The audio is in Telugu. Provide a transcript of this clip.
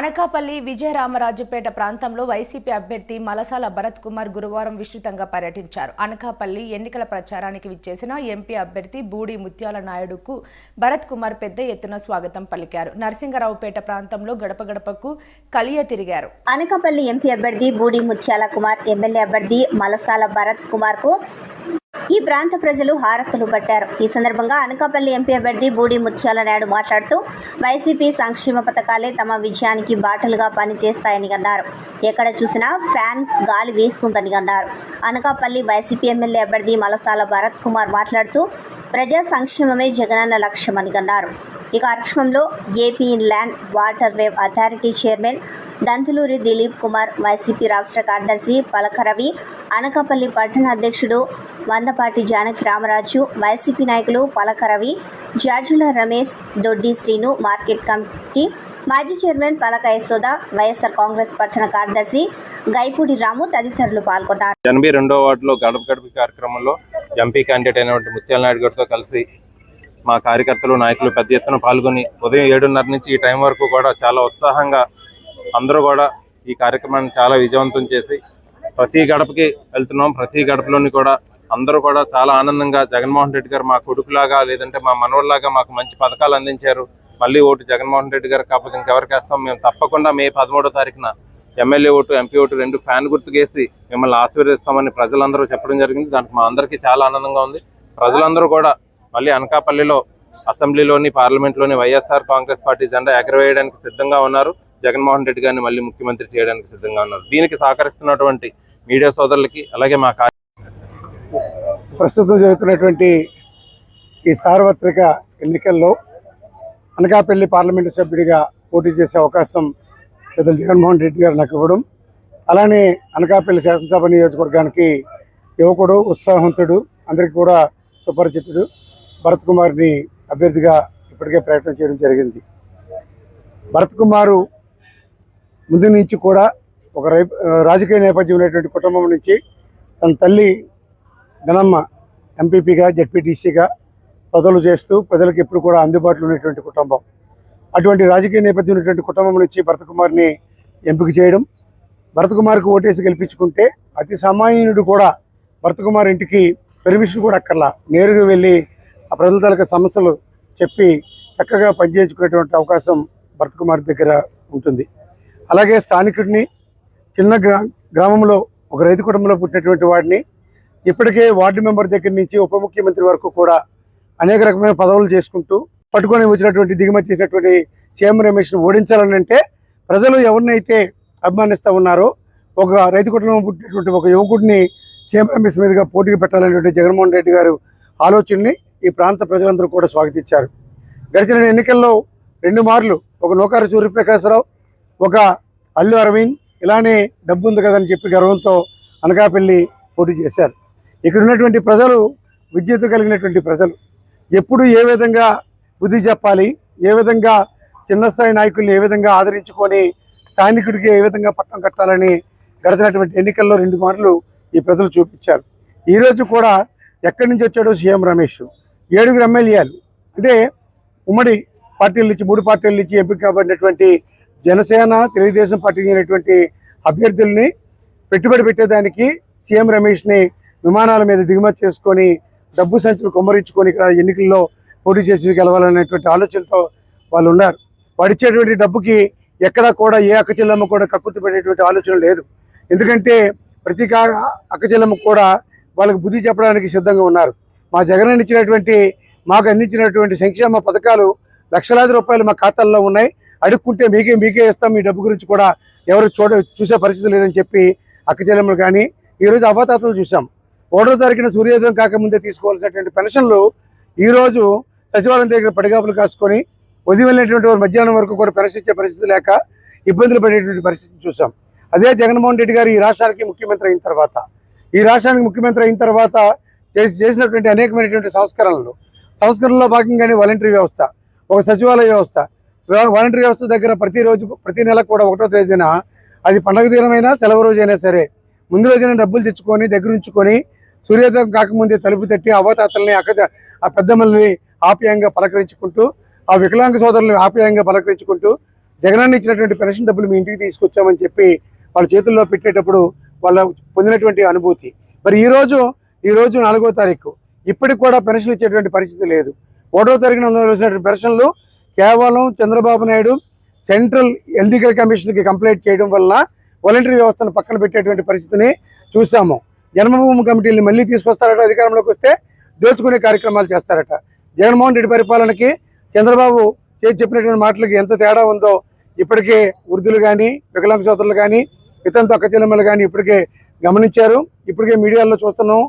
అనకాపల్లి విజయరామరాజుపేట ప్రాంతంలో వైసీపీ అభ్యర్థి మలసాల భరత్ కుమార్ గురువారం విస్తృతంగా పర్యటించారు. అనకాపల్లి ఎన్నికల ప్రచారానికి విచ్చేసిన ఎంపీ అభ్యర్థి బూడి ముత్యాల నాయుడుకు భరత్ కుమార్ పెద్ద ఎత్తున స్వాగతం పలికారు. నరసింగరావుపేట ప్రాంతంలో గడప గడపకు కలియ తిరిగారు. అనకాపల్లి ఎంపీ అభ్యర్థి బూడి ముత్యాల కుమార్ ఎమ్మెల్యే అభ్యర్థి మలసాల భరత్ కుమార్కు ఈ ప్రాంత ప్రజలు హారతులు పట్టారు. ఈ సందర్భంగా అనకాపల్లి ఎంపీ అభ్యర్థి బూడి ముత్యాల నాయుడు మాట్లాడుతూ వైసీపీ సంక్షేమ పథకాలే తమ విజయానికి బాటలుగా పనిచేస్తాయని అన్నారు. ఎక్కడ చూసినా ఫ్యాన్ గాలి వీస్తుందని అన్నారు. అనకాపల్లి వైసీపీ ఎమ్మెల్యే అభ్యర్థి మలసాల భరత్ కుమార్ మాట్లాడుతూ ప్రజా సంక్షేమమే జగనన్న లక్ష్యమని అన్నారు. ఈ కార్యక్రమంలో A P land water wave authority chairman Dantuluri Dilip Kumar YCP రాష్ట్ర కార్యదర్శి పలకరవి అనకాపల్లి పట్టణ అధ్యక్షుడు వందపాటి జానకి రామరాజు వైసీపీ నాయకులు పలకరవి జాజుల రమేష్ దొడ్డి శ్రీను మార్కెట్ కమిటీ మాజీ చైర్మన్ పలక యశోద వైఎస్ఆర్ కాంగ్రెస్ పట్టణ కార్యదర్శి గైపూడి రాము తదితరులు పాల్గొన్నారు. ఎనభై రెండో వార్డులో గడప గడప కార్యక్రమంలో ఎంపీ క్యాండిడేట్ అయినటువంటి ముత్యాల నాయుడు గారితో కలిసి మా కార్యకర్తలు నాయకులు పెద్ద ఎత్తున పాల్గొని ఉదయం ఏడున్నర నుంచి ఈ టైం వరకు కూడా చాలా ఉత్సాహంగా అందరూ కూడా ఈ కార్యక్రమాన్ని చాలా విజయవంతం చేసి ప్రతి గడపకి వెళ్తున్నాం. ప్రతి గడపలోని కూడా అందరూ కూడా చాలా ఆనందంగా జగన్మోహన్ రెడ్డి గారు మా కొడుకులాగా లేదంటే మా మనవల్లాగా మాకు మంచి పథకాలు అందించారు. మళ్ళీ ఓటు జగన్మోహన్ రెడ్డి గారు కాకపోతే ఇంకెవరికి వేస్తాం మేము తప్పకుండా మే పదమూడో తారీఖున ఎమ్మెల్యే ఓటు ఎంపీ ఓటు రెండు ఫ్యాన్ గుర్తుకేసి మిమ్మల్ని ఆశీర్వదిస్తామని ప్రజలందరూ చెప్పడం జరిగింది. దానికి మా అందరికీ చాలా ఆనందంగా ఉంది. ప్రజలందరూ కూడా మళ్ళీ అనకాపల్లిలో అసెంబ్లీలోని పార్లమెంట్లోని వైఎస్ఆర్ కాంగ్రెస్ పార్టీ జెండా ఎగరవేయడానికి సిద్ధంగా ఉన్నారు. జగన్మోహన్ రెడ్డి గారిని మళ్ళీ ముఖ్యమంత్రి చేయడానికి సిద్ధంగా ఉన్నారు. దీనికి సహకరిస్తున్నటువంటి మీడియా సోదరులకి అలాగే మా కార్య- ప్రస్తుతం జరుగుతున్నటువంటి ఈ సార్వత్రిక ఎన్నికల్లో అనకాపల్లి పార్లమెంటు సభ్యుడిగా పోటీ చేసే అవకాశం పెద్దలు జగన్మోహన్ రెడ్డి గారు నాకు ఇవ్వడం. అలానే అనకాపల్లి శాసనసభ నియోజకవర్గానికి యువకుడు ఉత్సాహవంతుడు అందరికీ కూడా సుపరిచితుడు భరత్ కుమార్ని అభ్యర్థిగా ఇప్పటికే ప్రయత్నం చేయడం జరిగింది. భరత్ కుమారు ముందు నుంచి కూడా ఒక రై రాజకీయ నేపథ్యం ఉన్నటువంటి కుటుంబం నుంచి తన తల్లి ఘనమ్మ ఎంపీపీగా జడ్పీటీసీగా పదవులు చేస్తూ ప్రజలకు ఎప్పుడు కూడా అందుబాటులో ఉన్నటువంటి కుటుంబం. అటువంటి రాజకీయ నేపథ్యం ఉన్నటువంటి కుటుంబం నుంచి భరతకుమార్ని ఎంపిక చేయడం భరతకుమార్కి ఓటేసి గెలిపించుకుంటే అతి సామాన్యుడు కూడా భరతకుమార్ ఇంటికి పెర్మిషన్ కూడా అక్కర్లా. నేరుగా వెళ్ళి ఆ ప్రజల తాలూకా సమస్యలు చెప్పి చక్కగా పనిచేయించుకునేటువంటి అవకాశం భరతకుమార్ దగ్గర ఉంటుంది. అలాగే స్థానికుడిని చిన్న గ్రామంలో ఒక రైతు కుటుంబంలో పుట్టినటువంటి వాడిని ఇప్పటికే వార్డు మెంబర్ దగ్గర నుంచి ఉప ముఖ్యమంత్రి వరకు కూడా అనేక రకమైన పదవులు చేసుకుంటూ పట్టుకొని వచ్చినటువంటి దిగుమతి చేసినటువంటి సీఎం రమేష్ను ఓడించాలని అంటే ప్రజలు ఎవరినైతే అభిమానిస్తూ ఉన్నారో ఒక రైతు కుటుంబం పుట్టినటువంటి ఒక యువకుడిని సీఎం రమేష్ మీదుగా పోటీకి పెట్టాలనేటువంటి జగన్మోహన్ రెడ్డి గారు ఆలోచనని ఈ ప్రాంత ప్రజలందరూ కూడా స్వాగతించారు. గడిచిన ఎన్నికల్లో రెండు మార్లు ఒక నూకారు సూర్యప్రకాశరావు ఒక అల్లు అరవింద్ ఇలానే డబ్బు ఉంది కదని చెప్పి గర్వంతో అనకాపల్లి పోటీ చేశారు. ఇక్కడ ఉన్నటువంటి ప్రజలు విద్యుత్ కలిగినటువంటి ప్రజలు ఎప్పుడు ఏ విధంగా బుద్ధి చెప్పాలి ఏ విధంగా చిన్న స్థాయి నాయకుల్ని ఏ విధంగా ఆదరించుకొని స్థానికుడికి ఏ విధంగా పట్టం కట్టాలని గడిచినటువంటి ఎన్నికల్లో రెండు మార్లు ఈ ప్రజలు చూపించారు. ఈరోజు కూడా ఎక్కడి నుంచి వచ్చాడో సీఎం రమేష్? ఏడుగురు ఎమ్మెల్యేలు. అంటే ఉమ్మడి పార్టీల నుంచి మూడు పార్టీల నుంచి ఎంపిక కాబడినటువంటి జనసేన తెలుగుదేశం పార్టీ అయినటువంటి అభ్యర్థుల్ని పెట్టుబడి పెట్టేదానికి సీఎం రమేష్ని విమానాల మీద దిగుమతి చేసుకొని డబ్బు సంచులు కొమ్మరించుకొని ఇక్కడ ఎన్నికల్లో పోటీ చేసి గెలవాలనేటువంటి ఆలోచనతో వాళ్ళు ఉన్నారు వాడిచ్చేటువంటి డబ్బుకి ఎక్కడా కూడా ఏ అక్కచెల్లమ్మ కూడా కక్కుర్తి పెట్టేటువంటి ఆలోచన లేదు. ఎందుకంటే ప్రతి అక్కచెల్లమ్మ కూడా వాళ్ళకి బుద్ధి చెప్పడానికి సిద్ధంగా ఉన్నారు. మా జగన్ ఇచ్చినటువంటి మాకు అందించినటువంటి సంక్షేమ పథకాలు లక్షలాది రూపాయలు మా ఖాతాల్లో ఉన్నాయి. అడుక్కుంటే మీకే మీకే ఇస్తాం మీ డబ్బు గురించి కూడా ఎవరు చూడ చూసే పరిస్థితి లేదని చెప్పి అక్క చెల్లెమ్మలు కానీ ఈరోజు అవతాతలు చూసాం ఒకటో తారీఖున సూర్యోదయం కాకముందే తీసుకోవాల్సినటువంటి పెన్షన్లు ఈరోజు సచివాలయం దగ్గర పడిగాపులు కాసుకొని ఉదయం వెళ్ళినటువంటి మధ్యాహ్నం వరకు కూడా పెన్షన్ ఇచ్చే పరిస్థితి లేక ఇబ్బందులు పడేటువంటి పరిస్థితి చూసాం అదే జగన్మోహన్ రెడ్డి గారు ఈ రాష్ట్రానికి ముఖ్యమంత్రి అయిన తర్వాత ఈ రాష్ట్రానికి ముఖ్యమంత్రి అయిన తర్వాత చేసినటువంటి అనేకమైనటువంటి సంస్కరణలు సంస్కరణలో భాగంగానే వాలంటరీ వ్యవస్థ ఒక సచివాలయ వ్యవస్థ వాలంటీర్ వ్యవస్థ దగ్గర ప్రతిరోజు ప్రతి నెల కూడా ఒకటో తేదీన అది పండగ దినమైనా సెలవు రోజు అయినా సరే ముందు రోజున డబ్బులు తెచ్చుకొని దగ్గర ఉంచుకొని సూర్యోదయం కాకముందే తలుపు తట్టి అవతాతల్ని అక్క ఆ పెద్దమ్మల్ని ఆప్యాయంగా పలకరించుకుంటూ ఆ వికలాంగ సోదరులను ఆప్యాయంగా పలకరించుకుంటూ జగనాన్ని ఇచ్చినటువంటి పెన్షన్ డబ్బులు మీ ఇంటికి తీసుకొచ్చామని చెప్పి వాళ్ళ చేతుల్లో పెట్టేటప్పుడు వాళ్ళ పొందినటువంటి అనుభూతి. మరి ఈరోజు ఈరోజు ఈ రోజు నాలుగో తారీఖు. ఇప్పటికి కూడా పెన్షన్ ఇచ్చేటువంటి పరిస్థితి లేదు. ఒకటో తారీఖున అందవలసినటువంటి పెన్షన్లు కేవలం చంద్రబాబు నాయుడు సెంట్రల్ ఎన్నికల కమిషన్కి కంప్లైంట్ చేయడం వల్ల వాలంటరీ వ్యవస్థను పక్కన పెట్టేటువంటి పరిస్థితిని చూసాము. జన్మభూమి కమిటీని మళ్ళీ తీసుకొస్తారట అధికారంలోకి వస్తే దోచుకునే కార్యక్రమాలు చేస్తారట. జగన్మోహన్ రెడ్డి పరిపాలనకి చంద్రబాబు చేసి చెప్పినటువంటి మాటలకి ఎంత తేడా ఉందో ఇప్పటికే వృద్ధులు కానీ వికలాంగ సోదరులు కానీ ఇతర తొక్క చెల్లెమ్మలు కానీ ఇప్పటికే గమనించారు. ఇప్పటికే మీడియాలో చూస్తున్నాం.